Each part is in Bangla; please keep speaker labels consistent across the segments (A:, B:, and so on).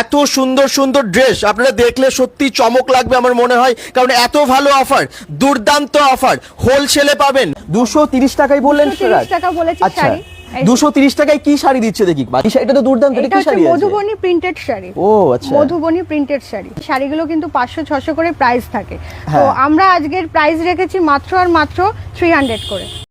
A: এত সুন্দর সুন্দর ড্রেস আপনারা দেখলে সত্যি চমক লাগবে আমার মনে হয় কারণ এত ভালো অফার দুর্দান্ত অফার হোলসেলে পাবেন। দুশো তিরিশ টাকায় বললেন
B: টাকা
A: আচ্ছা দুশো তিরিশ টাকায় কি শাড়ি দিচ্ছে দেখি? বা, এটা তো দুর্দান্ত এটা
B: এটা
A: কি শাড়ি
B: মধুবনী প্রিন্টেড শাড়ি।
A: ও আচ্ছা।
B: মধুবনী প্রিন্টেড শাড়ি। শাড়িগুলো কিন্তু পাঁচশো ছশো করে প্রাইস থাকে। তো
A: হ্যাঁ।
B: আমরা আজকের প্রাইস রেখেছি মাত্র আর মাত্র থ্রি হান্ড্রেড করে।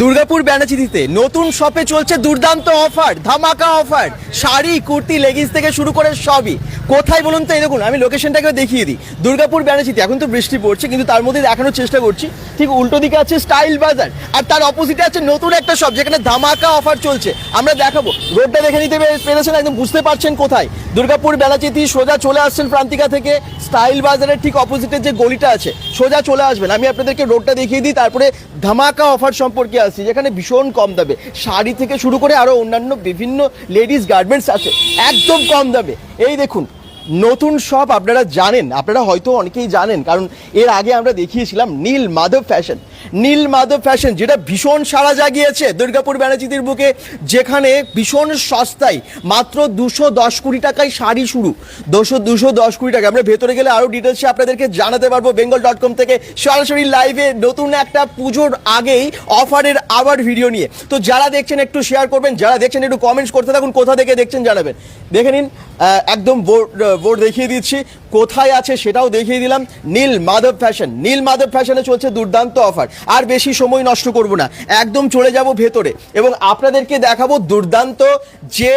A: দুর্গাপুর ব্যানাচিতিতে নতুন শপে চলছে দুর্দান্ত অফার, ধামাকা অফার। শাড়ি, কুর্তি, লেগিংস থেকে শুরু করে সবই। কোথায় বলুন তো? এই দেখুন, আমি লোকেশনটাকে দেখিয়ে দিই। দুর্গাপুর ব্যানাচিতি এখন তো বৃষ্টি পড়ছে, কিন্তু তার মধ্যে দেখানোর চেষ্টা করছি। ঠিক উল্টো দিকে আছে স্টাইল বাজার, আর তার অপোজিটে আছে নতুন একটা শপ, যেখানে ধামাকা অফার চলছে। আমরা দেখাবো। রোডটা দেখে নিতে পেরেছেন, একদম বুঝতে পারছেন কোথায়। দুর্গাপুর বেলাচিতি সোজা চলে আসছেন প্রান্তিকা থেকে। স্টাইল বাজারের ঠিক অপোজিটের যে গলিটা আছে, সোজা চলে আসবেন। আমি আপনাদেরকে রোডটা দেখিয়ে দিই, তারপরে ধামাকা অফার সম্পর্কে আসছি যেখানে ভীষণ কম দামে। শাড়ি থেকে শুরু করে আরও অন্যান্য বিভিন্ন লেডিস গার্মেন্টস আছে। একদম কম দামে। এই দেখুন নতুন শপ আপনারা জানেন, আপনারা হয়তো অনেকেই জানেন, কারণ এর আগে আমরা দেখিয়েছিলাম নীল মাধব ফ্যাশন। নীল মাধব ফ্যাশন, যেটা ভীষণ সাড়া জাগিয়েছে দুর্গাপুর ব্যানার্জিদের বুকে, যেখানে ভীষণ সস্তায় মাত্র দুশো দশ কোটি টাকায় শাড়ি শুরু। দুশো দুশো দশ কোটি টাকা। আমরা ভেতরে গেলে আরও ডিটেলসে আপনাদেরকে জানাতে পারব বেঙ্গল ডট কম থেকে সরাসরি লাইভে নতুন একটা পুজোর আগেই অফারের আবার ভিডিও নিয়ে। তো যারা দেখছেন একটু শেয়ার করবেন, যারা দেখছেন একটু কমেন্টস করতে থাকুন, কোথা থেকে দেখছেন জানাবেন। দেখে নিন একদম বোর্ড দেখিয়ে দিচ্ছি। কোথায় আছে সেটাও দেখিয়ে দিলাম। নীল মাধব ফ্যাশন নীল মাধব ফ্যাশনে চলছে দুর্দান্ত অফার আর বেশি সময় নষ্ট করব না। একদম চলে যাব ভেতরে। এবং আপনাদেরকে দেখাবো দুর্দান্ত যে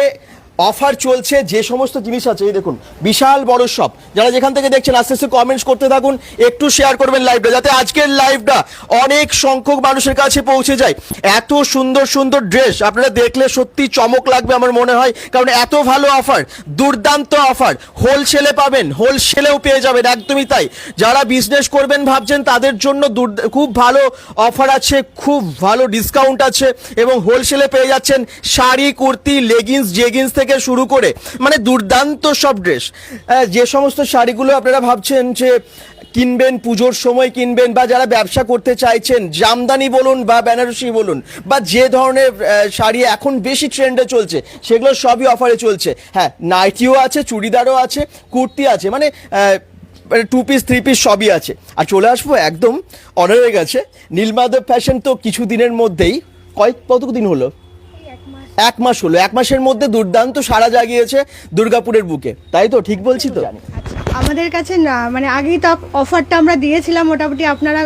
A: অফার চলছে, যে সমস্ত জিনিস আছে, এই দেখুন, বিশাল বড় শপ যারা যেখান থেকে দেখছেন, আস্তে আস্তে কমেন্টস করতে থাকুন, একটু শেয়ার করবেন লাইভটা যাতে আজকের লাইভটা অনেক সংখ্যক মানুষের কাছে পৌঁছে যায়। এত সুন্দর সুন্দর ড্রেস আপনারা দেখলে সত্যি চমক লাগবে আমার মনে হয়, কারণ এত ভালো অফার দুর্দান্ত অফার হোলসেলে পাবেন হোলসেলেও পেয়ে যাবেন, একদমই তাই। যারা বিজনেস করবেন, ভাবছেন তাদের জন্য খুব ভালো অফার আছে, খুব ভালো ডিসকাউন্ট আছে, এবং হোলসেলে পেয়ে যাচ্ছেন শাড়ি, কুর্তি লেগিংস জেগিংস থেকে শুরু করে মানে দুর্দান্ত সব ড্রেস যে সমস্ত শাড়িগুলো আপনারা ভাবছেন যে কিনবেন পুজোর সময় কিনবেন বা যারা ব্যবসা করতে চাইছেন জামদানি বলুন বা বেনারসি বলুন বা যে ধরনের শাড়ি এখন বেশি ট্রেন্ডে চলছে সেগুলো সবই অফারে চলছে। হ্যাঁ নাইটিও আছে চুড়িদারও আছে কুর্তি আছে মানে ah, two piece three piece সবই আছে। আর চলে আসব একদম হয়ে গেছে। নীলমাধব ফ্যাশন তো কিছু দিনের মধ্যেই কয়েক কতটুকু দিন হলো? এক মাস হলো, এক মাসের মধ্যে দুর্দান্ত সারা জাগিয়েছে দুর্গাপুরের বুকে। তাই তো, ঠিক বলছি তো?
B: আমাদের কাছে না মানে আগেই তো অফারটা আমরা দিয়েছিলাম মোটামুটি আপনারা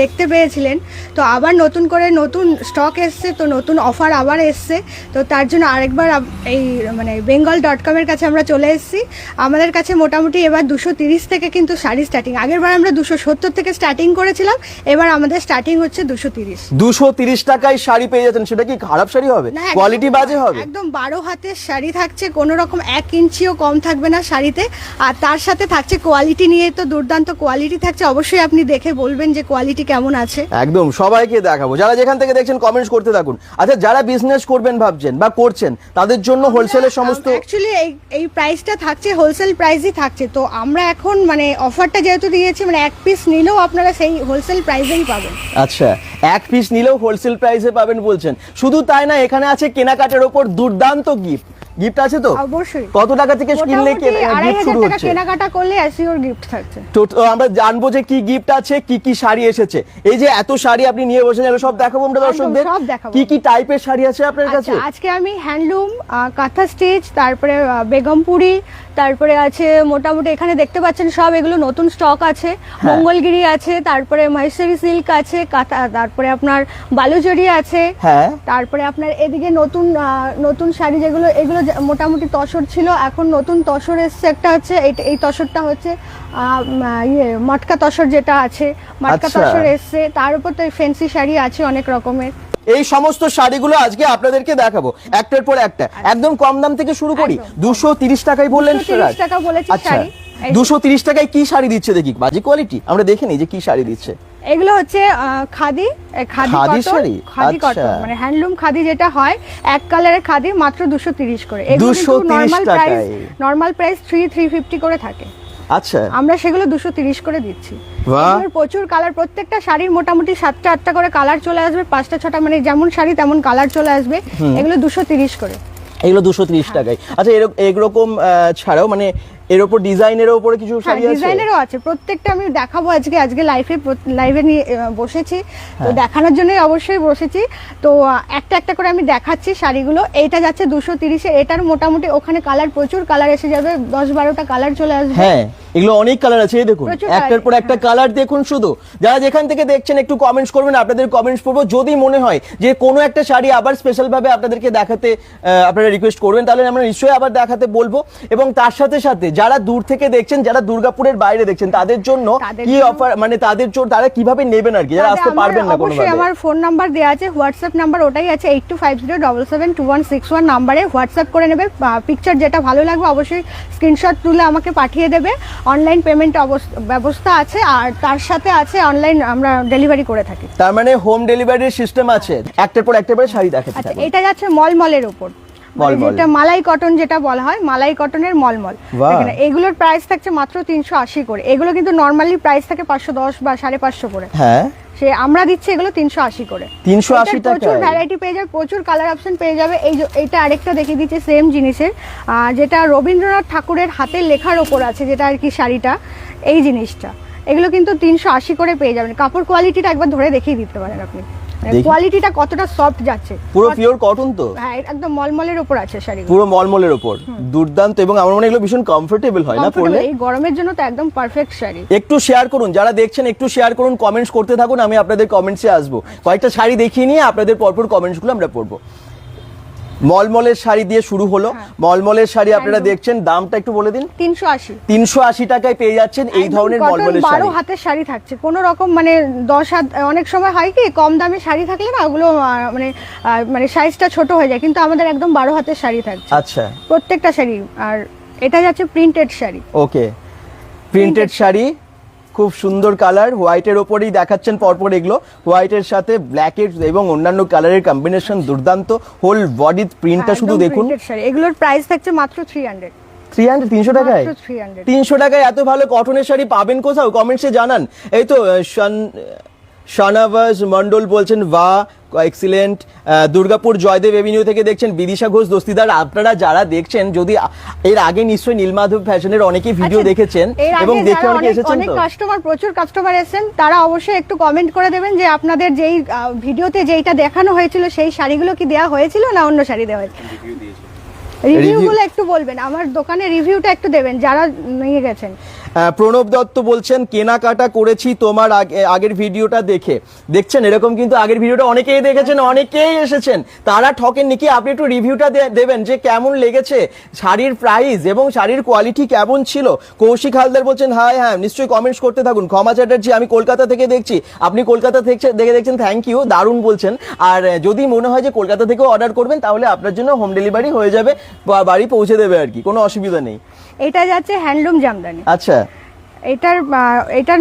B: দেখতে পেয়েছিলেন। তো আবার নতুন করে নতুন স্টক এসছে তো নতুন অফার আবার এসছে। তো তার জন্য আরেকবার এই মানে বেঙ্গল ডট কমের কাছে আমরা চলে এসেছি। আমাদের কাছে মোটামুটি এবার দুশো তিরিশ থেকে কিন্তু শাড়ি স্টার্টিং আগের বার আমরা দুশো সত্তর থেকে স্টার্টিং করেছিলাম এবার আমাদের স্টার্টিং হচ্ছে দুশো তিরিশ।
A: দুশো তিরিশ টাকায় শাড়ি পেয়ে যাচ্ছেন সেটা কি খারাপ শাড়ি হবে? কোয়ালিটি বাজে হবে?
B: একদম বারো হাতের শাড়ি থাকছে কোনো রকম এক ইঞ্চিও কম থাকবে না শাড়িতে। আর তার সাথে থাকছে কোয়ালিটি নিয়ে তো দুর্দান্ত কোয়ালিটি থাকছে অবশ্যই আপনি দেখে বলবেন যে কোয়ালিটি কেমন আছে।
A: একদম সবাইকে দেখাবো। যারা যেখান থেকে দেখছেন কমেন্টস করতে থাকুন। আচ্ছা যারা বিজনেস করবেন ভাবছেন বা করছেন তাদের জন্য হোলসেলের সমস্ত
B: অ্যাকচুয়ালি এই এই প্রাইসটা থাকছে হোলসেল প্রাইসই থাকছে। তো আমরা এখন মানে অফারটা যেহেতু দিয়েছি মানে এক পিস নিলেও আপনারা সেই হোলসেল প্রাইসেই পাবেন।
A: আচ্ছা এক পিস নিলেও হোলসেল প্রাইসে পাবেন বলছেন। শুধু তাই না এখানে আছে কেনাকাটার ওপর দুর্দান্ত গিফট গিফট আছে তো?
B: অবশ্যই।
A: কত টাকা থেকে কিনলে
B: আড়াই
A: গিফট শুরু হচ্ছে?
B: কেনাকাটা করলে অ্যাসিওর গিফট থাকছে।
A: তো আমরা জানব যে কি গিফট আছে কি কি শাড়ি এসেছে। এই যে এত শাড়ি আপনি নিয়ে বসে যাবেন সব দেখাবো আমরা দর্শকদের। কি কি টাইপের শাড়ি আছে আপনার কাছে?
B: আচ্ছা আজকে আমি হ্যান্ডলুম কাঁথা স্টিচ তারপরে বেগমপুরি তারপরে আছে মোটামুটি এখানে দেখতে পাচ্ছেন সব এগুলো নতুন স্টক আছে।
A: হ্যাঁ।
B: মঙ্গলগিরি আছে তারপরে মহেশ্বরী সিল্ক আছে কাঁথা তারপরে আপনার বালুচরি আছে।
A: হ্যাঁ।
B: তারপরে আপনার এদিকে নতুন নতুন শাড়ি যেগুলো এগুলো মোটামুটি তসর ছিল এখন নতুন তসর এসছে একটা হচ্ছে এই- তসরটা হচ্ছে ইয়ে মটকা তসর যেটা আছে মটকা
A: আচ্ছা।
B: তসর এসছে তার উপর তো ফেন্সি শাড়ি আছে অনেক রকমের।
A: এই সমস্ত শাড়িগুলো আজকে আপনাদেরকে দেখাবো একটার পর একটা। একদম কম দাম থেকে শুরু করি দুশো তিরিশ টাকায় বললেন
B: টাকা বলেছি
A: আচ্ছা দুশো তিরিশ টাকায় কি শাড়ি দিচ্ছে দেখি বাজি কোয়ালিটি আমরা দেখে নিই যে কি শাড়ি দিচ্ছে।
B: এগুলো হচ্ছে খাদি খাদি
A: শাড়ি?
B: খাদি
A: আচ্ছা।
B: কটন মানে হ্যান্ডলুম খাদি যেটা হয় এক কালারের খাদি মাত্র দুশো তিরিশ করে।
A: 230
B: normal price. Normal price three three fifty করে থাকে।
A: আচ্ছা।
B: আমরা সেগুলো দুশো তিরিশ করে দিচ্ছি। প্রচুর কালার প্রত্যেকটা শাড়ির মোটামুটি সাতটা আটটা করে কালার চলে আসবে পাঁচটা ছটা মানে যেমন শাড়ি তেমন কালার চলে আসবে। এগুলো দুশো তিরিশ করে।
A: এগুলো দুশো ত্রিশ টাকায়। আচ্ছা এরকম ছাড়াও মানে এর ওপর ডিজাইনের ওপরে কিছু
B: হ্যাঁ
A: শাড়ি আছে?
B: ডিজাইনেরও আছে। প্রত্যেকটা আমি দেখাবো আজকে। আজকে লাইভে লাইভে নিয়ে বসেছি। তো
A: হ্যাঁ।
B: দেখানোর জন্যই অবশ্যই বসেছি। তো একটা একটা করে আমি দেখাচ্ছি শাড়িগুলো। এইটা যাচ্ছে দুশো তিরিশে। এটার মোটামুটি ওখানে কালার প্রচুর কালার এসে যাবে। দশ বারোটা কালার চলে আসবে।
A: হ্যাঁ এগুলো অনেক কালার আছে দেখুন। একটার পর একটা কালার দেখুন শুধু। যারা যেখান থেকে দেখছেন একটু কমেন্টস করবেন আপনাদের কমেন্টস পড়ব। যদি মনে হয় যে কোনো একটা শাড়ি আবার স্পেশাল ভাবে আপনাদেরকে দেখাতে আপনারা রিকোয়েস্ট করবেন তাহলে আমরা নিশ্চয়ই আবার দেখাতে বলব। এবং তার সাথে সাথে যারা দূর থেকে দেখছেন যারা দুর্গাপুরের বাইরে দেখছেন তাদের জন্য কি অফার মানে তাদের জন্য তারা কীভাবে নেবেন আর কি? যারা আসতে পারবেন না কোনো
B: আমার ফোন নাম্বার দেওয়া আছে হোয়াটসঅ্যাপ নাম্বার ওটাই আছে eight two five zero double seven two one six one নাম্বারে হোয়াটসঅ্যাপ করে নেবে। পিকচার যেটা ভালো লাগবে অবশ্যই স্ক্রিনশট তুলে আমাকে পাঠিয়ে দেবে। অনলাইন পেমেন্ট ব্যবস্থা আছে আর তার সাথে আছে অনলাইন আমরা ডেলিভারি করে থাকি।
A: তার মানে হোম ডেলিভারির সিস্টেম আছে। একটার পর একটা করে শাড়ি দেখাতে থাকুন।
B: এটা যাচ্ছে মলমলের উপর। মানে। যেটা মালাই কটন যেটা বলা হয় মালাই কটনের মলমল।
A: বাহ।
B: এগুলোর প্রাইস থাকছে মাত্র তিনশো আশি করে। এগুলো কিন্তু নর্মালি প্রাইস থাকে পাঁচশো দশ বা সাড়ে পাঁচশো করে।
A: হ্যাঁ।
B: সে আমরা দিচ্ছি এগুলো তিনশো আশি করে।
A: 380
B: এটার প্রচুর ভ্যারাইটি পেয়ে যাবে প্রচুর কালার অপশন পেয়ে যাবে। এই এটা আরেকটা দেখিয়ে দিচ্ছে সেম জিনিসের যেটা রবীন্দ্রনাথ ঠাকুরের হাতের লেখার ওপর আছে যেটা আর কি শাড়িটা এই জিনিসটা। এগুলো কিন্তু তিনশো আশি করে পেয়ে যাবেন। কাপড় কোয়ালিটিটা একবার ধরে দেখিয়ে দিতে পারেন আপনি। কোয়ালিটিটা কতটা সফট যাচ্ছে।
A: পুরো পিওর কটন তো?
B: হ্যাঁ একদম মলমলের উপর আছে শাড়ি
A: পুরো মলমলের উপর দুর্দান্ত এবং আমার মনে হলো এগুলো ভীষণ কমফোর্টেবল হয় না পরলে?
B: এই গরমের জন্য তো একদম পারফেক্ট শাড়ি।
A: একটু শেয়ার করুন যারা দেখছেন একটু শেয়ার করুন কমেন্টস করতে থাকুন আমি আপনাদের কমেন্টসে আসব। কয়েকটা শাড়ি দেখিয়ে নিয়ে আপনাদের পরপর কমেন্টসগুলো আমরা পড়ব। মলমলের শাড়ি দিয়ে শুরু হলো। মলমলের শাড়ি আপনারা দেখছেন দামটা একটু বলে দিন।
B: তিনশো আশি।
A: তিনশো আশি টাকায় পেয়ে যাচ্ছেন এই ধরনের মলমলের
B: বারো হাতের শাড়ি থাকছে। কোনো রকম মানে দশ হাত অনেক সময় হয় কি কম দামে শাড়ি থাকলে না ওগুলো মানে মানে সাইজটা ছোট হয়ে যায় কিন্তু আমাদের একদম বারো হাতের শাড়ি থাকছে।
A: আচ্ছা।
B: প্রত্যেকটা শাড়ি আর এটা যাচ্ছে printed sari.
A: Okay printed sari খুব সুন্দর কালার হোয়াইটের ওপরেই দেখাচ্ছেন পরপর এগুলো। হোয়াইটের সাথে ব্ল্যাকের এবং অন্যান্য কালারের কম্বিনেশন দুর্দান্ত। হোল বডি প্রিন্টটা শুধু দেখুন।
B: এগুলোর প্রাইস থাকছে মাত্র থ্রি হান্ড্রেড
A: থ্রি হান্ড্রেড তিনশো টাকায়? তিনশো টাকায় এত ভালো কটনের শাড়ি পাবেন কোথাও? কমেন্টসে জানান। এই তো শানাবাজ মন্ডল বলছেন বা এক্সিলেন্ট দুর্গাপুর জয়দেব এভিনিউ থেকে দেখছেন বিদিশা ঘোষ দস্তিদার। আপনারা যারা দেখছেন যদি এর আগে নিশ্চয়ই নীলমাধব ফ্যাশনের অনেকেই ভিডিও দেখেছেন
B: আচ্ছা,
A: এবং দেখে অনেকে এসেছেন
B: অনেক
A: তো।
B: কাস্টমার প্রচুর কাস্টমার এসেছেন তারা অবশ্যই একটু কমেন্ট করে দেবেন যে আপনাদের যেই ভিডিওতে যেইটা দেখানো হয়েছিল সেই শাড়িগুলো কি দেওয়া হয়েছিল না অন্য শাড়ি দেওয়া হয়েছিল? রিভিউগুলো একটু বলবেন আমার দোকানে রিভিউটা একটু দেবেন যারা নিয়ে গেছেন।
A: প্রণব দত্ত বলছেন কেনাকাটা করেছি তোমার আগের ভিডিওটা দেখে। দেখছেন এরকম কিন্তু আগের ভিডিওটা অনেকেই দেখেছেন অনেকেই এসেছেন। তারা ঠকেননি কি? আপনি একটু রিভিউটা দেবেন যে কেমন লেগেছে শাড়ির প্রাইস এবং শাড়ির কোয়ালিটি কেমন ছিল? কৌশিক হালদার বলছেন হাই হ্যাঁ নিশ্চয়ই কমেন্টস করতে থাকুন। ক্ষমা চ্যাটার্জি আমি কলকাতা থেকে দেখছি। আপনি কলকাতা থেকে দেখে দেখছেন থ্যাংক ইউ দারুণ বলছেন। আর যদি মনে হয় যে কলকাতা থেকেও অর্ডার করবেন তাহলে আপনার জন্য হোম ডেলিভারি হয়ে যাবে বাড়ি পৌঁছে দেবে আর কি। কোনো অসুবিধা নেই।
B: এটা যাচ্ছে হ্যান্ডলুম জামদানি।
A: আচ্ছা।
B: এটার এটার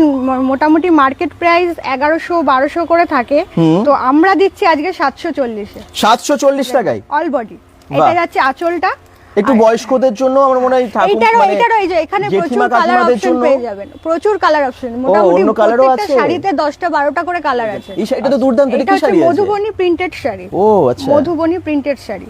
B: মোটামুটি মার্কেট প্রাইস এগারোশো বারোশো করে থাকে। তো আমরা দিচ্ছি আজকে সাতশো চল্লিশে।
A: সাতশো চল্লিশ টাকায়?
B: অল বডি এটা যাচ্ছে আঁচলটা।
A: একটু বয়স্কদের জন্য আমার মনে হয় ঠাকুর
B: এইটারও
A: মানে
B: এইটারও এই যে এখানে প্রচুর কালার অপশন পেয়ে যাবেন। প্রচুর কালার অপশন মোটামুটি প্রত্যেকটা? শাড়িতে দশটা বারোটা করে কালার আছে।
A: এই শাড়িটা তো দুর্দান্ত, এটা
B: এটা
A: কি
B: হচ্ছে
A: শাড়ি আছে?
B: মধুবনী প্রিন্টেড শাড়ি।
A: ও আচ্ছা।
B: মধুবনী প্রিন্টেড শাড়ি।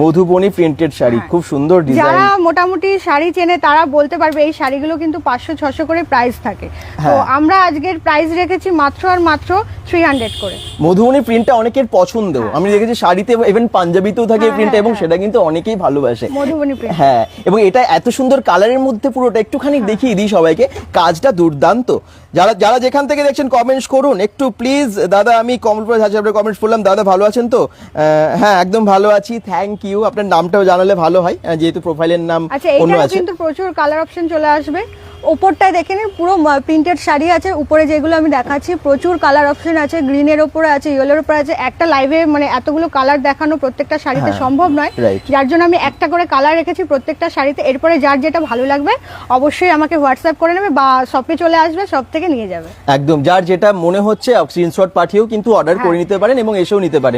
A: মধুবনী প্রিন্টেড শাড়ি
B: হ্যাঁ।
A: খুব সুন্দর ডিজাইন যারা
B: মোটামুটি শাড়ি চেনে তারা বলতে পারবে এই শাড়িগুলো কিন্তু পাঁচশো ছশো করে প্রাইস থাকে। তো
A: হ্যাঁ।
B: আমরা আজকের প্রাইস রেখেছি মাত্র আর মাত্র থ্রি হান্ড্রেড করে।
A: মধুবনী প্রিন্টটা অনেকের পছন্দ আমি দেখেছি শাড়িতে ইভেন পাঞ্জাবিতেও থাকে
B: হ্যাঁ,
A: প্রিন্টটা
B: হ্যাঁ,
A: এবং
B: হ্যাঁ।
A: সেটা কিন্তু অনেকেই ভালোবাসে।
B: মধুবনী প্রিন্ট
A: হ্যাঁ এবং এটা এত সুন্দর কালারের মধ্যে পুরোটা একটুখানি
B: হ্যাঁ।
A: দেখিয়ে দিই সবাইকে। কাজটা দুর্দান্ত। যারা যারা যেখান থেকে দেখছেন কমেন্টস করুন একটু প্লিজ দাদা আমি কমলপুর হাজার কমেন্টস করলাম দাদা ভালো আছেন তো? হ্যাঁ একদম ভালো আছি থ্যাংক ইউ আপনার নামটাও জানালে ভালো হয়। যেহেতু প্রোফাইলের নাম
B: আচ্ছা
A: অন্য আছে।
B: কিন্তু প্রচুর কালার অপশন চলে আসবে। ওপরটায় দেখে নিন পুরো প্রিন্টেড শাড়ি আছে উপরে যেগুলো আমি দেখাচ্ছি প্রচুর কালার অপশন আছে গ্রিনের ওপরে আছে ইয়েলোর উপরে আছে একটা লাইভে মানে এতগুলো কালার দেখানো প্রত্যেকটা শাড়িতে
A: হ্যাঁ,
B: সম্ভব নয়। যার জন্য আমি একটা করে কালার রেখেছি প্রত্যেকটা শাড়িতে এরপরে যার যেটা ভালো লাগবে অবশ্যই আমাকে হোয়াটসঅ্যাপ করে নেবে বা শপে চলে আসবে সব থেকে নিয়ে যাবে।
A: একদম যার যেটা মনে হচ্ছে স্ক্রিনশট পাঠিয়েও কিন্তু অর্ডার করে
B: হ্যাঁ।
A: নিতে পারেন এবং এসেও নিতে পারেন।